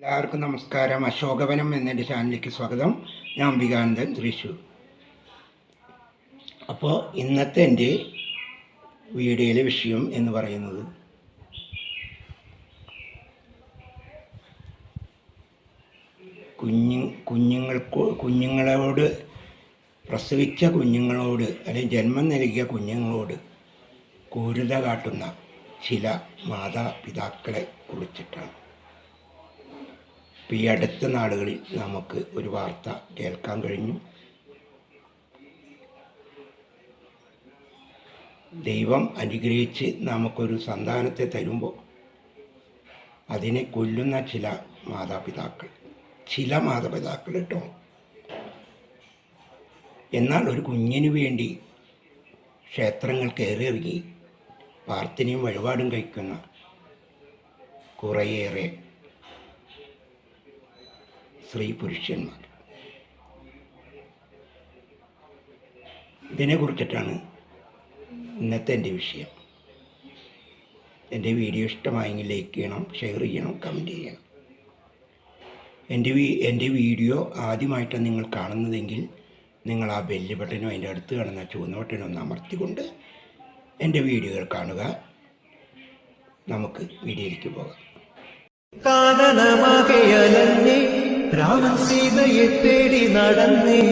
എല്ലാവർക്കും നമസ്കാരം. അശോകവനം എന്നെന്റെ ചാനലിലേക്ക് സ്വാഗതം. ഞാൻ അംബികാനന്ദൻ തൃശൂർ അപ്പോൾ ഇന്നത്തെ എന്റെ വീഡിയോയിലെ വിഷയം എന്ന് പറയുന്നത് കുഞ്ഞു കുഞ്ഞുങ്ങൾക്ക് കുഞ്ഞുങ്ങളോട് പ്രസവിച്ച കുഞ്ഞുങ്ങളോട് അല്ലെങ്കിൽ ജന്മം നൽകിയ കുഞ്ഞുങ്ങളോട് ക്രൂരത കാട്ടുന്ന ചില മാതാപിതാക്കളെ കുറിച്ചിട്ടാണ്. ഇപ്പം ഈ അടുത്ത നാളുകളിൽ നമുക്ക് ഒരു വാർത്ത കേൾക്കാൻ കഴിഞ്ഞു. ദൈവം അനുഗ്രഹിച്ച് നമുക്കൊരു സന്താനത്തെ തരുമ്പോൾ അതിനെ കൊല്ലുന്ന ചില മാതാപിതാക്കൾ ചില മാതാപിതാക്കൾ കേട്ടോ. എന്നാൽ ഒരു കുഞ്ഞിന് വേണ്ടി ക്ഷേത്രങ്ങൾ കയറിയിറങ്ങി പ്രാർത്ഥനയും വഴിപാടും കഴിക്കുന്ന കുറേയേറെ സ്ത്രീ പുരുഷന്മാർ. ഇതിനെക്കുറിച്ചിട്ടാണ് ഇന്നത്തെ എന്റെ വിഷയം. എന്റെ വീഡിയോ ഇഷ്ടമായെങ്കിൽ ലൈക്ക് ചെയ്യണം ഷെയർ ചെയ്യണം കമന്റ് ചെയ്യണം. എന്റെ വീ എന്റെ വീഡിയോ ആദ്യമായിട്ടാണ് നിങ്ങൾ കാണുന്നതെങ്കിൽ നിങ്ങൾ ആ ബെല്ല് ബട്ടനോ അതിന്റെ അടുത്ത് കാണുന്ന ചുവന്ന ബട്ടനോ ഒന്ന് അമർത്തിക്കൊണ്ട് എന്റെ വീഡിയോകൾ കാണുക. നമുക്ക് വീഡിയോയിലേക്ക് പോകാം. രാമൻ സീതയെ തേടി നടന്നേ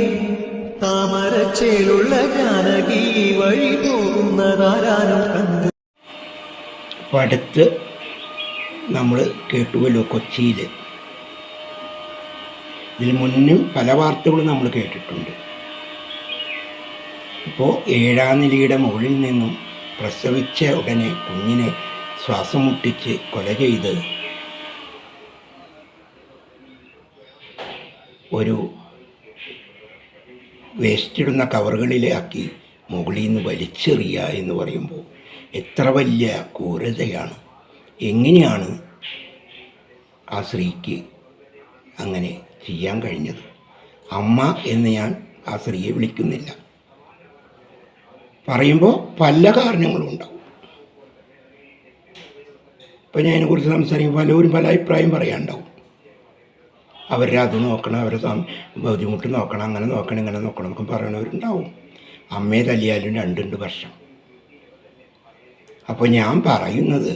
താമരച്ചേലുള്ള ജാനകി വഴി പോകുന്നതാരാനും കണ്ടു. അപ്പോൾ അടുത്ത് നമ്മൾ കേട്ടുവല്ലോ കൊച്ചിയിൽ ഇതിന് മുന്നും പല വാർത്തകളും നമ്മൾ കേട്ടിട്ടുണ്ട്. ഇപ്പോൾ ഏഴാം നിലയുടെ മുകളിൽ നിന്നും പ്രസവിച്ച ഉടനെ കുഞ്ഞിനെ ശ്വാസം മുട്ടിച്ച് കൊല ചെയ്ത് ഒരു വേസ്റ്റിടുന്ന കവറുകളിലാക്കി മുകളിൽ നിന്ന് വലിച്ചെറിയുക എന്ന് പറയുമ്പോൾ എത്ര വലിയ ക്രൂരതയാണ്. എങ്ങനെയാണ് ആ സ്ത്രീക്ക് അങ്ങനെ ചെയ്യാൻ കഴിഞ്ഞത്? അമ്മ എന്ന് ഞാൻ ആ സ്ത്രീയെ വിളിക്കുന്നില്ല. പറയുമ്പോൾ പല കാരണങ്ങളും ഉണ്ടാവും. ഇപ്പം ഞാൻ അതിനെക്കുറിച്ച് സംസാരിക്കുമ്പോൾ പലരും പല അഭിപ്രായം പറയാനുണ്ടാവും. അവരുടെ അത് നോക്കണം അവരെ ബുദ്ധിമുട്ട് നോക്കണം അങ്ങനെ നോക്കണം ഇങ്ങനെ നോക്കണം എന്നൊക്കെ പറയണവരുണ്ടാവും. അമ്മയെ തല്ലിയാലും രണ്ടുണ്ട് വർഷം. അപ്പോൾ ഞാൻ പറയുന്നത്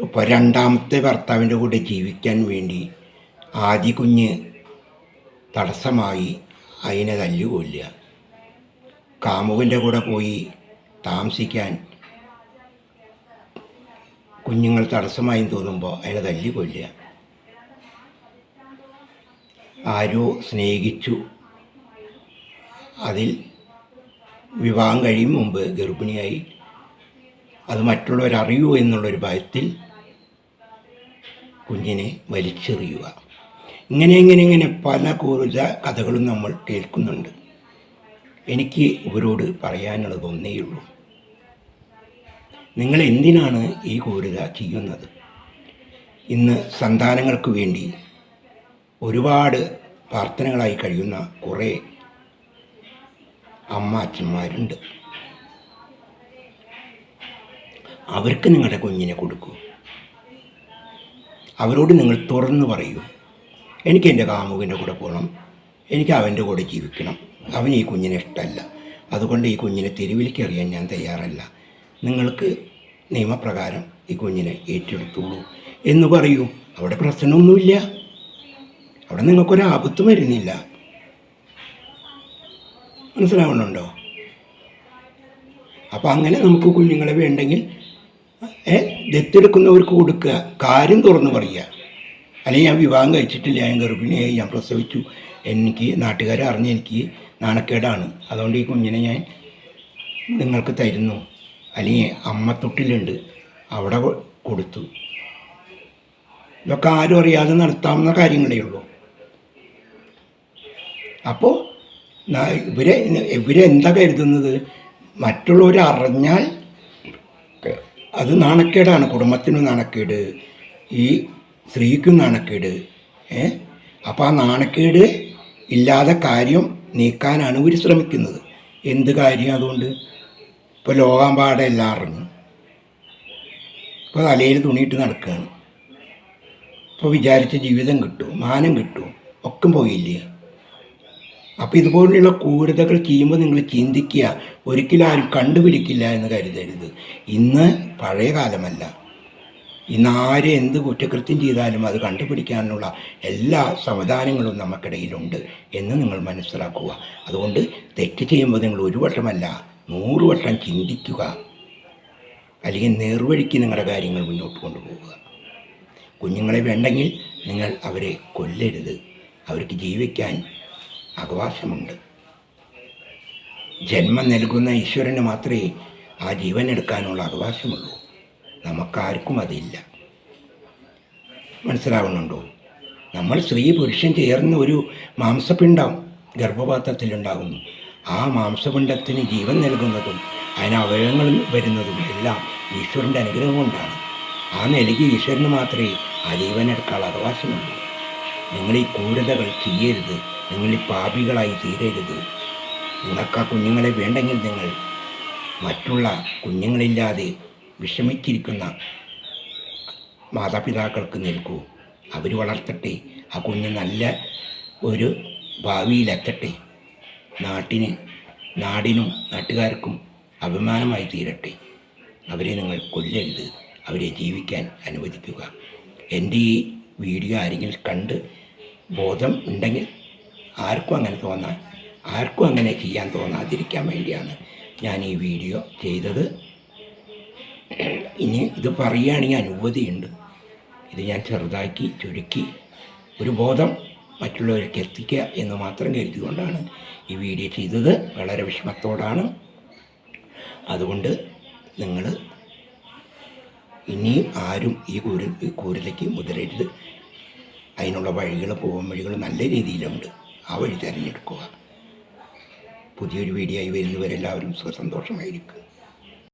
ഇപ്പോൾ രണ്ടാമത്തെ ഭർത്താവിന്റെ കൂടെ ജീവിക്കാൻ വേണ്ടി ആദ്യ കുഞ്ഞ് തടസ്സമായി അതിനെ തല്ലുകൊല്ലുക. കാമുകന്റെ കൂടെ പോയി താമസിക്കാൻ കുഞ്ഞുങ്ങൾ തടസ്സമായി തോന്നുമ്പോൾ അതിനെ തല്ലി കൊല്ലുക. ആരോ സ്നേഹിച്ചു. അതിൽ വിവാഹം കഴിയും മുമ്പ് ഗർഭിണിയായി. അത് മറ്റുള്ളവരറിയൂ എന്നുള്ളൊരു ഭയത്തിൽ കുഞ്ഞിനെ വലിച്ചെറിയുക. ഇങ്ങനെ ഇങ്ങനെ ഇങ്ങനെ പല കൂടുതൽ കഥകളും നമ്മൾ കേൾക്കുന്നുണ്ട്. എനിക്ക് ഇവരോട് പറയാനുള്ളത് ഒന്നേയുള്ളൂ. നിങ്ങൾ എന്തിനാണ് ഈ ക്രൂരത ചെയ്യുന്നത്? ഇന്ന് സന്താനങ്ങൾക്ക് വേണ്ടി ഒരുപാട് പ്രാർത്ഥനകളായി കഴിയുന്ന കുറേ അമ്മ അച്ഛന്മാരുണ്ട് അവർക്ക് നിങ്ങളുടെ കുഞ്ഞിനെ കൊടുക്കൂ. അവരോട് നിങ്ങൾ തുറന്നു പറയൂ. എനിക്ക് എന്റെ കാമുകിന്റെ കൂടെ പോകണം. എനിക്ക് അവന്റെ കൂടെ ജീവിക്കണം. അവൻ ഈ കുഞ്ഞിനെ ഇഷ്ടമല്ല. അതുകൊണ്ട് ഈ കുഞ്ഞിനെ തെരുവിലേക്ക് അറിയാൻ ഞാൻ തയ്യാറല്ല. നിങ്ങൾക്ക് നിയമപ്രകാരം ഈ കുഞ്ഞിനെ ഏറ്റെടുത്തോളൂ എന്ന് പറയൂ. അവിടെ പ്രശ്നമൊന്നുമില്ല. അവിടെ നിങ്ങൾക്കൊരു ആപത്ത് വരുന്നില്ല. മനസ്സിലാവുന്നുണ്ടോ? അപ്പം അങ്ങനെ നമുക്ക് കുഞ്ഞുങ്ങളെ വേണ്ടെങ്കിൽ ദത്തെടുക്കുന്നവർക്ക് കൊടുക്കുക. കാര്യം തുറന്ന് പറയുക. അല്ലെങ്കിൽ ഞാൻ വിവാഹം കഴിച്ചിട്ടില്ല ഞാൻ ഗർഭിണിയായി ഞാൻ പ്രസവിച്ചു. എനിക്ക് നാട്ടുകാരെ അറിഞ്ഞ് എനിക്ക് നാണക്കേടാണ്. അതുകൊണ്ട് ഈ കുഞ്ഞിനെ ഞാൻ നിങ്ങൾക്ക് തരുന്നു. അല്ലെങ്കിൽ അമ്മ തൊട്ടിലുണ്ട് അവിടെ കൊടുത്തു. ഇതൊക്കെ ആരും അറിയാതെ നടത്താവുന്ന കാര്യങ്ങളേ ഉള്ളൂ. അപ്പോൾ ഇവരെ ഇവരെന്താ കരുതുന്നത്? മറ്റുള്ളവർ അറിഞ്ഞാൽ അത് നാണക്കേടാണ്. കുടുംബത്തിനും നാണക്കേട്. ഈ സ്ത്രീക്കും നാണക്കേട്. ഏ? അപ്പോൾ ആ നാണക്കേട് ഇല്ലാതെ കാര്യം നീക്കാനാണ് ഇവർ ശ്രമിക്കുന്നത്. എന്ത് കാര്യം അതുകൊണ്ട്? ഇപ്പോൾ ലോകാമ്പാടെ എല്ലാം ഇറങ്ങും ഇപ്പോൾ തലയിൽ തുണിയിട്ട് നടക്കുകയാണ് ഇപ്പോൾ വിചാരിച്ച ജീവിതം കിട്ടും മാനം കിട്ടും ഒക്കെ പോയില്ലേ? അപ്പോൾ ഇതുപോലെയുള്ള ക്രൂരതകൾ ചെയ്യുമ്പോൾ നിങ്ങൾ ചിന്തിക്കുക ഒരിക്കലും ആരും കണ്ടുപിടിക്കില്ല എന്ന് കരുതരുത്. ഇന്ന് പഴയ കാലമല്ല. ഇന്ന് ആര് എന്ത് കുറ്റകൃത്യം ചെയ്താലും അത് കണ്ടുപിടിക്കാനുള്ള എല്ലാ സംവിധാനങ്ങളും നമുക്കിടയിലുണ്ട് എന്ന് നിങ്ങൾ മനസ്സിലാക്കുക. അതുകൊണ്ട് തെറ്റ് ചെയ്യുമ്പോൾ നിങ്ങൾ ഒരു വട്ടമല്ല നൂറ് വട്ടം ചിന്തിക്കുക. അല്ലെങ്കിൽ നേർവഴിക്ക് നിങ്ങളുടെ കാര്യങ്ങൾ മുന്നോട്ട് കൊണ്ടുപോകുക കുഞ്ഞുങ്ങളെ വേണ്ടെങ്കിൽ നിങ്ങൾ അവരെ കൊല്ലരുത്. അവർക്ക് ജീവിക്കാൻ അവകാശമുണ്ട്. ജന്മം നൽകുന്ന ഈശ്വരന് മാത്രമേ ആ ജീവൻ എടുക്കാനുള്ള അവകാശമുള്ളൂ. നമുക്കാർക്കും അതില്ല. മനസ്സിലാവുന്നുണ്ടോ? നമ്മൾ സ്ത്രീ പുരുഷൻ ചേർന്ന് ഒരു മാംസപിണ്ഡം ഗർഭപാത്രത്തിലുണ്ടാകുന്നു. ആ മാംസപിണ്ഡത്തിന് ജീവൻ നൽകുന്നതും അതിന് അവയവങ്ങൾ വരുന്നതും എല്ലാം ഈശ്വരന്റെ അനുഗ്രഹം കൊണ്ടാണ്. ആ നിലയ്ക്ക് ഈശ്വരന് മാത്രമേ എടുക്കാനുള്ള അവകാശമുള്ളൂ നിങ്ങൾ ഈ ക്രൂരതകൾ ചെയ്യരുത്. നിങ്ങൾ ഈ പാപികളായി തീരരുത്. നിങ്ങൾക്ക് ആ കുഞ്ഞുങ്ങളെ വേണ്ടെങ്കിൽ നിങ്ങൾ മറ്റുള്ള കുഞ്ഞുങ്ങളില്ലാതെ വിഷമിച്ചിരിക്കുന്ന മാതാപിതാക്കൾക്ക് നിൽക്കൂ. അവർ വളർത്തട്ടെ. ആ കുഞ്ഞ് നല്ല ഒരു ഭാവിയിലെത്തട്ടെ. നാട്ടിന് നാടിനും നാട്ടുകാർക്കും അഭിമാനമായി തീരട്ടെ. അവരെ നിങ്ങൾ കൊല്ലരുത്. അവരെ ജീവിക്കാൻ അനുവദിക്കുക. എന്റെ ഈ വീഡിയോ ആരെങ്കിലും കണ്ട് ബോധം ഉണ്ടെങ്കിൽ ആർക്കും അങ്ങനെ തോന്നാൻ ആർക്കും അങ്ങനെ ചെയ്യാൻ തോന്നാതിരിക്കാൻ വേണ്ടിയാണ് ഞാൻ ഈ വീഡിയോ ചെയ്തത്. ഇനി ഇത് പറയുകയാണെങ്കിൽ അനുമതിയുണ്ട് ഇത് ഞാൻ ചെറുതാക്കി ചുരുക്കി ഒരു ബോധം മറ്റുള്ളവർക്ക് എത്തിക്കുക എന്ന് മാത്രം കരുതിക്കൊണ്ടാണ് ഈ വീഡിയോ ചെയ്തത്. വളരെ വിഷമത്തോടാണ്. അതുകൊണ്ട് നിങ്ങൾ ഇനിയും ആരും ഈ കൂര കൂരിലേക്ക് മുതിരരുത് അതിനുള്ള വഴികൾ പോകും വഴികൾ നല്ല രീതിയിലുണ്ട്. ആ വഴി തിരഞ്ഞെടുക്കുക. പുതിയൊരു വീഡിയോ ആയി വരുന്നവരെല്ലാവരും സുഖസന്തോഷമായിരിക്കും.